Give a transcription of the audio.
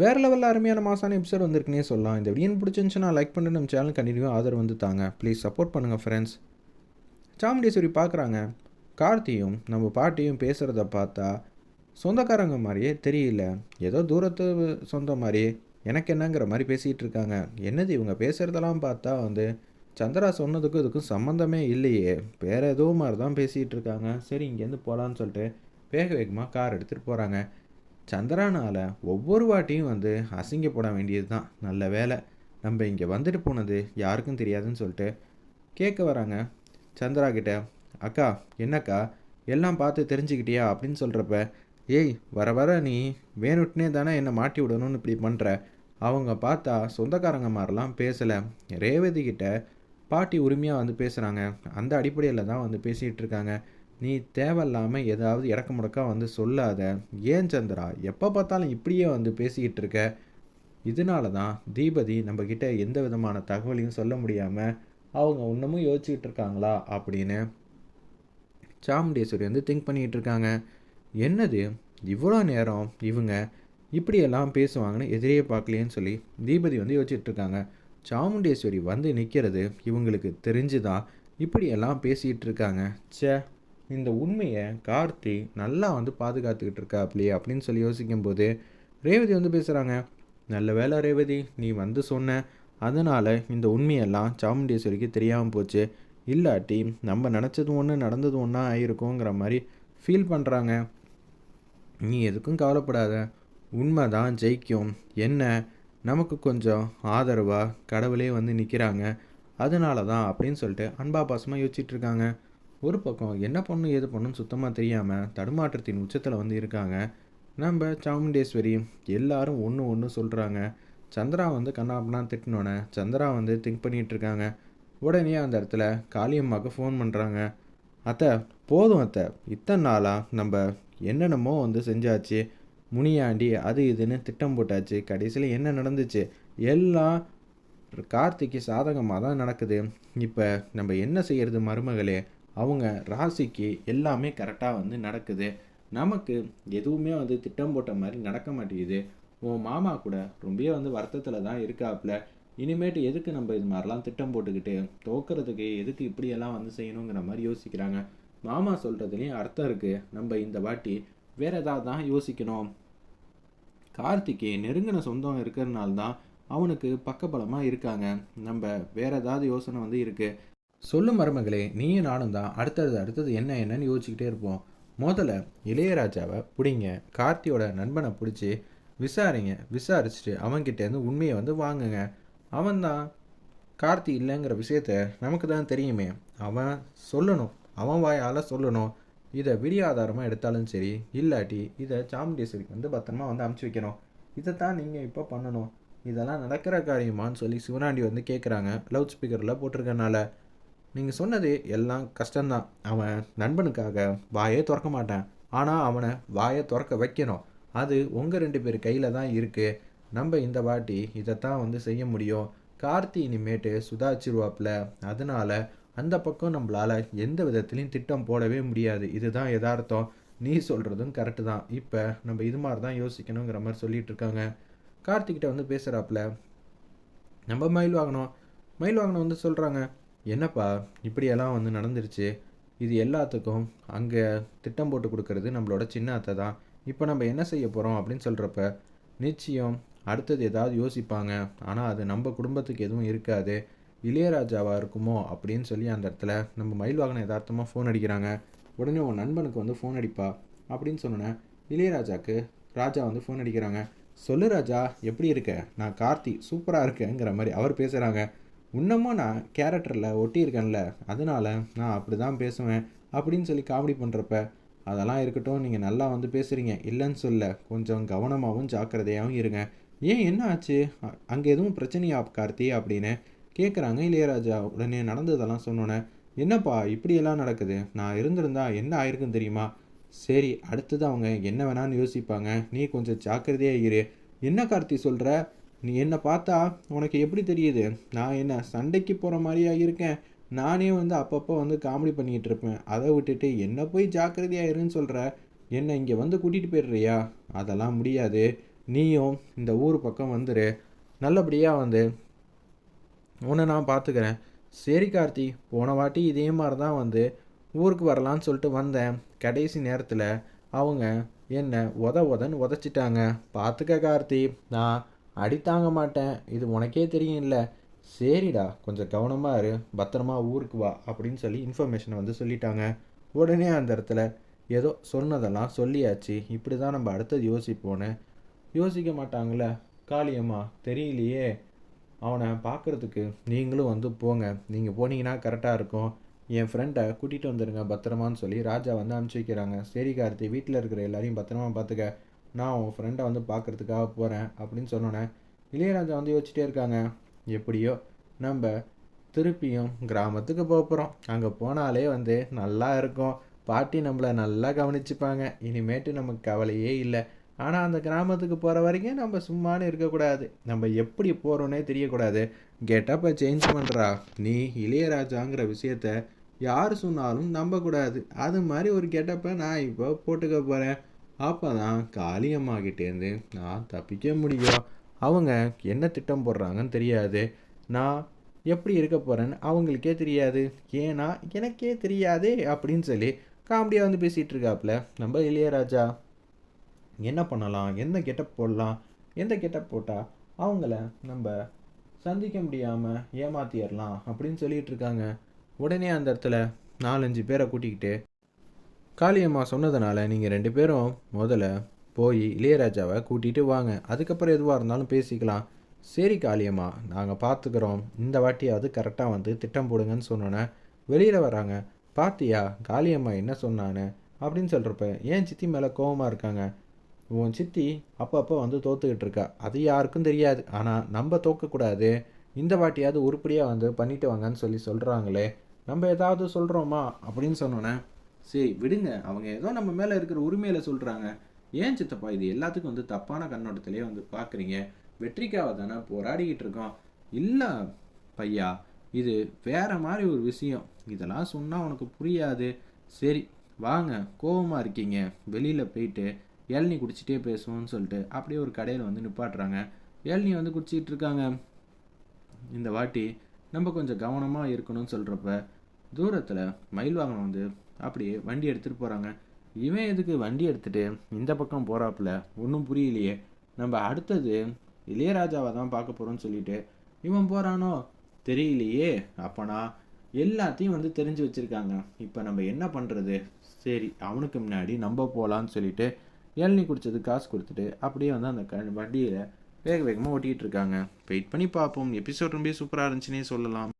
வேறு லெவலில் அருமையான மாசான எபிசோட் வந்திருக்குனே சொல்லலாம். இந்த வீடியோ பிடிச்சிருந்துச்சுன்னா லைக் பண்ணி நம்ம சேனல் கண்டினியூவாக ஆதரவு வந்து தாங்க. ப்ளீஸ் சப்போர்ட் பண்ணுங்கள் ஃப்ரெண்ட்ஸ் சாமுண்டேஸ்வரி பார்க்குறாங்க. கார்த்தியும் நம்ம பாட்டியும் பேசுகிறத பார்த்தா சொந்தக்காரங்க மாதிரியே தெரியல. ஏதோ தூரத்து சொந்த மாதிரி. எனக்கு என்னங்கிற மாதிரி பேசிகிட்டு இருக்காங்க. என்னது இவங்க பேசுகிறதெல்லாம் பார்த்தா வந்து சந்திரா சொன்னதுக்கும் இதுக்கும் சம்மந்தமே இல்லையே. வேறு ஏதோ மாதிரி தான் பேசிகிட்டு இருக்காங்க. சரி இங்கேருந்து போகலான்னு சொல்லிட்டு வேக வேகமாக கார் எடுத்துகிட்டு போகிறாங்க சந்திரானால் ஒவ்வொரு வாட்டியும் வந்து அசிங்கப்பட வேண்டியது தான் நல்ல வேலை நம்ம இங்கே வந்துட்டு போனது யாருக்கும் தெரியாதுன்னு சொல்லிட்டு கேட்க வராங்க. சந்திரா கிட்ட அக்கா என்னக்கா? எல்லாம் பார்த்து தெரிஞ்சுக்கிட்டியா? அப்படின்னு சொல்கிறப்ப ஏய் வர வர நீ வேணுட்டுனே தானே என்னை மாட்டி விடணும்னு இப்படி பண்ணுற அவங்க பார்த்தா சொந்தக்காரங்க மாதிரிலாம் பேசலை. ரேவதி கிட்ட பாட்டி உரிமையாக வந்து பேசுகிறாங்க அந்த அடிப்படையில் தான் வந்து பேசிகிட்டு இருக்காங்க. நீ தேவையில்லாமல் ஏதாவது இறக்க முடக்கா வந்து சொல்லாத. ஏன் சந்திரா? எப்போ பார்த்தாலும் இப்படியே வந்து பேசிக்கிட்டு இருக்க? இதனால தான் தீபதி நம்மக்கிட்ட எந்த விதமான தகவலையும் சொல்ல முடியாமல் அவங்க இன்னமும் யோசிச்சுக்கிட்டு இருக்காங்களா அப்படின்னு சாமுண்டேஸ்வரி வந்து திங்க் பண்ணிகிட்டு இருக்காங்க. என்னது? இவ்வளோ நேரம் இவங்க இப்படியெல்லாம் பேசுவாங்கன்னு எதிரே பார்க்கலையேன்னு சொல்லி தீபதி வந்து யோசிச்சுட்டு இருக்காங்க. சாமுண்டேஸ்வரி வந்து நிற்கிறது இவங்களுக்கு தெரிஞ்சுதான் இப்படியெல்லாம் பேசிகிட்டு இருக்காங்க. ச்சே இந்த உண்மையை கார்த்தி நல்லா வந்து பாதுகாத்துக்கிட்டு இருக்காப்லையே அப்படின்னு சொல்லி யோசிக்கும்போது ரேவதி வந்து பேசுகிறாங்க நல்ல வேலை ரேவதி நீ வந்து சொன்ன அதனால் இந்த உண்மையெல்லாம் சாமுண்டேஸ்வரிக்கு தெரியாமல் போச்சு. இல்லாட்டி நம்ம நினச்சது ஒன்று நடந்தது ஒன்றா ஆயிருக்குங்கிற மாதிரி ஃபீல் பண்ணுறாங்க நீ எதுக்கும் கவலைப்படாத. உண்மை தான் ஜெயிக்கும். என்ன? நமக்கு கொஞ்சம் ஆதரவாக கடவுளே வந்து நிற்கிறாங்க அதனால தான் அப்படின்னு சொல்லிட்டு அன்பா பாசமாக யோசிச்சுட்ருக்காங்க இருக்காங்க. ஒரு பக்கம் என்ன பண்ணும் ஏது பண்ணும் சுத்தமாக தெரியாமல் தடுமாற்றத்தின் உச்சத்தில் வந்து இருக்காங்க. நம்ம சாமுண்டேஸ்வரி எல்லாரும் ஒன்று ஒன்று சொல்கிறாங்க சந்திரா வந்து கண்ணாப்பனா திட்டினோன்னே சந்திரா வந்து திங்க் பண்ணிகிட்ருக்காங்க உடனே அந்த இடத்துல காளியம்மாவுக்கு ஃபோன் பண்ணுறாங்க அத்தை போதும் அத்தை. இத்தனை நாளாக நம்ம என்னென்னமோ வந்து செஞ்சாச்சு. முனியாண்டி அது இதுன்னு திட்டம் போட்டாச்சு. கடைசியில் என்ன நடந்துச்சு? எல்லாம் கார்த்திக்கு சாதகமாக தான் நடக்குது. இப்போ நம்ம என்ன செய்கிறது மருமகளே? அவங்க ராசிக்கு எல்லாமே கரெக்டாக வந்து நடக்குது. நமக்கு எதுவுமே வந்து திட்டம் போட்ட மாதிரி நடக்க மாட்டேங்குது. உன் மாமா கூட ரொம்பவே வந்து வருத்தத்தில் தான் இருக்காப்புல. இனிமேட்டு எதுக்கு நம்ம இது மாதிரிலாம் திட்டம் போட்டுக்கிட்டு தோக்கிறதுக்கு எதுக்கு இப்படியெல்லாம் வந்து செய்யணுங்கிற மாதிரி யோசிக்கிறாங்க. மாமா சொல்கிறதுலேயும் அர்த்தம் இருக்குது நம்ம இந்த வாட்டி வேறு ஏதாவது தான் யோசிக்கணும். கார்த்திகே நெருங்கின சொந்தம் இருக்கிறதுனால தான் அவனுக்கு பக்கபலமாக இருக்காங்க. நம்ம வேறு ஏதாவது யோசனை வந்து இருக்குது சொல்லும் மருமகளே நீயும் நானும் தான். அடுத்தது அடுத்தது என்ன என்னன்னு யோசிச்சுக்கிட்டே இருப்போம். முதல்ல இளையராஜாவை பிடிங்க. கார்த்தியோட நண்பனை பிடிச்சி விசாரிங்க. விசாரிச்சுட்டு அவன்கிட்டேருந்து உண்மையை வந்து வாங்குங்க. அவன் தான் கார்த்தி இல்லைங்கிற விஷயத்த நமக்கு தான் தெரியுமே. அவன் சொல்லணும். அவன் வாயால் சொல்லணும். இதை விடிய ஆதாரமாக எடுத்தாலும் சரி இல்லாட்டி இதை சாமுண்டேஸ்வரிக்கு வந்து பத்திரமா வந்து அமுச்சு வைக்கணும். இதை தான் நீங்கள் இப்போ பண்ணணும். இதெல்லாம் நடக்கிற காரியமான்னு சொல்லி சிவனாண்டி வந்து கேட்குறாங்க லவுட் ஸ்பீக்கரில் போட்டிருக்கனால நீங்கள் சொன்னது எல்லாம் கஷ்டம்தான். அவன் நண்பனுக்காக வாயே திறக்க மாட்டான். ஆனால் அவனை வாயை திறக்க வைக்கணும். அது உங்கள் ரெண்டு பேர் கையில் தான் இருக்குது நம்ம இந்த வாட்டி இதைத்தான் வந்து செய்ய முடியும். கார்த்தி இனிமேட்டு சுதாச்சிருவாப்பில் அதனால் அந்த பக்கம் நம்மளால் எந்த விதத்துலையும் திட்டம் போடவே முடியாது. இதுதான் யதார்த்தம். நீ சொல்கிறதும் கரெக்டு தான். இப்போ நம்ம இது மாதிரி தான் யோசிக்கணுங்கிற மாதிரி சொல்லிகிட்டு இருக்காங்க. கார்த்திகிட்ட வந்து பேசுகிறாப்புல நம்ம மயில் வாங்கினோம் மயில் வாங்கினோம் வந்து சொல்கிறாங்க என்னப்பா இப்படியெல்லாம் வந்து நடந்துருச்சு? இது எல்லாத்துக்கும் அங்கே திட்டம் போட்டு கொடுக்கறது நம்மளோட சின்ன அத்தை தான். இப்போ நம்ம என்ன செய்ய போகிறோம் அப்படின்னு சொல்கிறப்ப நிச்சயம் அடுத்தது ஏதாவது யோசிப்பாங்க. ஆனால் அது நம்ம குடும்பத்துக்கு எதுவும் இருக்காது. இளையராஜாவாக இருக்குமோ அப்படின்னு சொல்லி அந்த இடத்துல நம்ம மயில் வாகனம் யதார்த்தமாக ஃபோன் அடிக்கிறாங்க. உடனே உன் நண்பனுக்கு வந்து ஃபோன் அடிப்பா அப்படின்னு சொன்னேன் இளையராஜாவுக்கு ராஜா வந்து ஃபோன் அடிக்கிறாங்க. சொல்லு ராஜா எப்படி இருக்க? நான் கார்த்தி சூப்பராக இருக்கேங்கிற மாதிரி அவர் பேசுகிறாங்க இன்னமும் நான் கேரக்டரில் ஒட்டியிருக்கேன்ல அதனால நான் அப்படி தான் பேசுவேன் அப்படின்னு சொல்லி காமெடி பண்ணுறப்ப அதெல்லாம் இருக்கட்டும் நீங்கள் நல்லா வந்து பேசுகிறீங்க இல்லைன்னு சொல்ல கொஞ்சம் கவனமாகவும் ஜாக்கிரதையாகவும் இருங்க. ஏன் என்ன ஆச்சு? அங்கே எதுவும் பிரச்சனையா கார்த்தி? அப்படின்னு கேட்குறாங்க இளையராஜா. உடனே நடந்ததெல்லாம் சொன்னோன்னே என்னப்பா இப்படியெல்லாம் நடக்குது? நான் இருந்திருந்தா என்ன ஆயிருக்குன்னு தெரியுமா? சரி அடுத்தது அவங்க என்ன வேணான்னு யோசிப்பாங்க. நீ கொஞ்சம் ஜாக்கிரதையாக இரு. என்ன கார்த்தி சொல்கிற நீ என்னை பார்த்தா உனக்கு எப்படி தெரியுது? நான் என்ன சண்டைக்கு போகிற மாதிரியா இருக்கேன்? நானே வந்து அப்பப்போ வந்து காமெடி பண்ணிக்கிட்டு இருப்பேன். அதை விட்டுட்டு என்ன போய் ஜாக்கிரதையாக இருன்னு சொல்கிற என்னை இங்கே வந்து கூட்டிகிட்டு போயிடுறியா? அதெல்லாம் முடியாது. நீயும் இந்த ஊர் பக்கம் வந்துரு. நல்லபடியாக வந்து உன்னை நான் பார்த்துக்கிறேன் சரி கார்த்தி போன வாட்டி இதே மாதிரி தான் வந்து ஊருக்கு வரலான்னு சொல்லிட்டு வந்தேன். கடைசி நேரத்தில் அவங்க என்னை உத உதன்னு உதச்சிட்டாங்க. பார்த்துக்க கார்த்தி. நான் அடி தாங்க மாட்டேன். இது உனக்கே தெரியும் இல்லை சரிடா கொஞ்சம் கவனமாக இரு. பத்திரமா ஊருக்கு வா அப்படின்னு சொல்லி இன்ஃபர்மேஷனை வந்து சொல்லிட்டாங்க. உடனே அந்த இடத்துல ஏதோ சொன்னதெல்லாம் சொல்லியாச்சு. இப்படி தான் நம்ம அடுத்தது யோசிப்போன்னு. யோசிக்க மாட்டாங்களே காளியம்மா தெரியலையே. அவனை பார்க்குறதுக்கு நீங்களும் வந்து போங்க. நீங்கள் போனீங்கன்னா கரெக்டாக இருக்கும். என் ஃப்ரெண்டை கூட்டிகிட்டு வந்துடுங்க பத்திரமான்னு சொல்லி ராஜா வந்து அனுப்பிச்சி வைக்கிறாங்க. சரி கார்த்தி வீட்டில் இருக்கிற எல்லாரையும் பத்திரமா பார்த்துக்க. நான் உன் ஃப்ரெண்டை வந்து பார்க்குறதுக்காக போகிறேன் அப்படின்னு சொன்னோன்னே இளையராஜா வந்து யோசிச்சிட்டே இருக்காங்க. எப்படியோ நம்ம திருப்பியும் கிராமத்துக்கு போக போகிறோம் அங்கே போனாலே வந்து நல்லா இருக்கும். பாட்டி நம்மளை நல்லா கவனிச்சுப்பாங்க. இனிமேட்டு நமக்கு கவலையே இல்லை. ஆனால் அந்த கிராமத்துக்கு போகிற வரைக்கும் நம்ம சும்மானு இருக்கக்கூடாது. நம்ம எப்படி போகிறோன்னே தெரியக்கூடாது. கெட்டப்பை சேஞ்ச் பண்ணுறா நீ இளையராஜாங்கிற விஷயத்த யார் சொன்னாலும் நம்பக்கூடாது. அது மாதிரி ஒரு கெட்டப்பை நான் இப்போ போட்டுக்க போகிறேன் அப்போ தான் காளியம்மாகிட்டேருந்து நான் தப்பிக்க முடியும். அவங்க என்ன திட்டம் போடுறாங்கன்னு தெரியாது. நான் எப்படி இருக்க போகிறேன்னு அவங்களுக்கே தெரியாது. ஏன்னா எனக்கே தெரியாதே அப்படின்னு சொல்லி காமெடியாக வந்து பேசிகிட்டு இருக்காப்புல நம்ம இளையராஜா என்ன பண்ணலாம்? எந்த கெட்டப் போடலாம்? எந்த கெட்டப் போட்டால் அவங்கள நம்ம சந்திக்க முடியாமல் ஏமாத்திடலாம்? அப்படின்னு சொல்லிகிட்டு இருக்காங்க. உடனே அந்த இடத்துல நாலஞ்சு பேரை கூட்டிக்கிட்டு காளியம்மா சொன்னதுனால நீங்கள் ரெண்டு பேரும் முதல்ல போய் இளையராஜாவை கூட்டிகிட்டு வாங்க. அதுக்கப்புறம் எதுவாக இருந்தாலும் பேசிக்கலாம். சரி காளியம்மா நாங்கள் பார்த்துக்குறோம் இந்த வாட்டியாவது கரெக்டாக வந்து திட்டம் போடுங்கன்னு சொன்னோன்னே வெளியில் வராங்க. பாத்தியா காளியம்மா என்ன சொன்னான்னு அப்படின்னு சொல்கிறப்ப ஏன் சித்தி மேலே கோவமாக இருக்காங்க? உன் சித்தி அப்பப்போ வந்து தோத்துக்கிட்டு இருக்கா. அது யாருக்கும் தெரியாது. ஆனால் நம்ம தோக்கக்கூடாது இந்த வாட்டியாவது உருப்படியாக வந்து பண்ணிட்டு வாங்கன்னு சொல்லி சொல்கிறாங்களே நம்ம ஏதாவது சொல்கிறோமா அப்படின்னு சொன்னோன்னே சரி விடுங்க. அவங்க ஏதோ நம்ம மேலே இருக்கிற உரிமையில் சொல்கிறாங்க ஏன் சித்தப்பா இது எல்லாத்துக்கும் வந்து தப்பான கண்ணோட்டத்திலேயே வந்து பார்க்குறீங்க வெற்றிக்காக தானே போராடிக்கிட்டு இருக்கோம். இல்லை பையா இது வேற மாதிரி ஒரு விஷயம். இதெல்லாம் சொன்னால் உனக்கு புரியாது. சரி வாங்க. கோவமாக இருக்கீங்க. வெளியில் போயிட்டு இளநீ குடிச்சிட்டே பேசுவோம்னு சொல்லிட்டு அப்படியே ஒரு கடையில் வந்து நிப்பாட்டுறாங்க. இளநீ வந்து குடிச்சிக்கிட்டு இருக்காங்க. இந்த வாட்டி நம்ம கொஞ்சம் கவனமாக இருக்கணும்னு சொல்கிறப்ப தூரத்தில் மயில் வாகனம் வந்து அப்படியே வண்டி எடுத்துகிட்டு போகிறாங்க இவன் எதுக்கு வண்டி எடுத்துகிட்டு இந்த பக்கம் போகிறாப்புல ஒன்றும் புரியலையே. நம்ம அடுத்தது இளையராஜாவை தான் பார்க்க போகிறோம்னு சொல்லிட்டு இவன் போகிறானோ தெரியலையே அப்போனா எல்லாத்தையும் வந்து தெரிஞ்சு வச்சுருக்காங்க. இப்போ நம்ம என்ன பண்ணுறது சரி அவனுக்கு முன்னாடி நம்ம போகலான்னு சொல்லிட்டு இளநீ குடிச்சது காசு கொடுத்துட்டு அப்படியே வந்து அந்த க வண்டியில் வேக வேகமாக ஓட்டிகிட்டு இருக்காங்க. வெயிட் பண்ணி பார்ப்போம். எபிசோட் ரொம்ப சூப்பராக இருந்துச்சுன்னே சொல்லலாம்.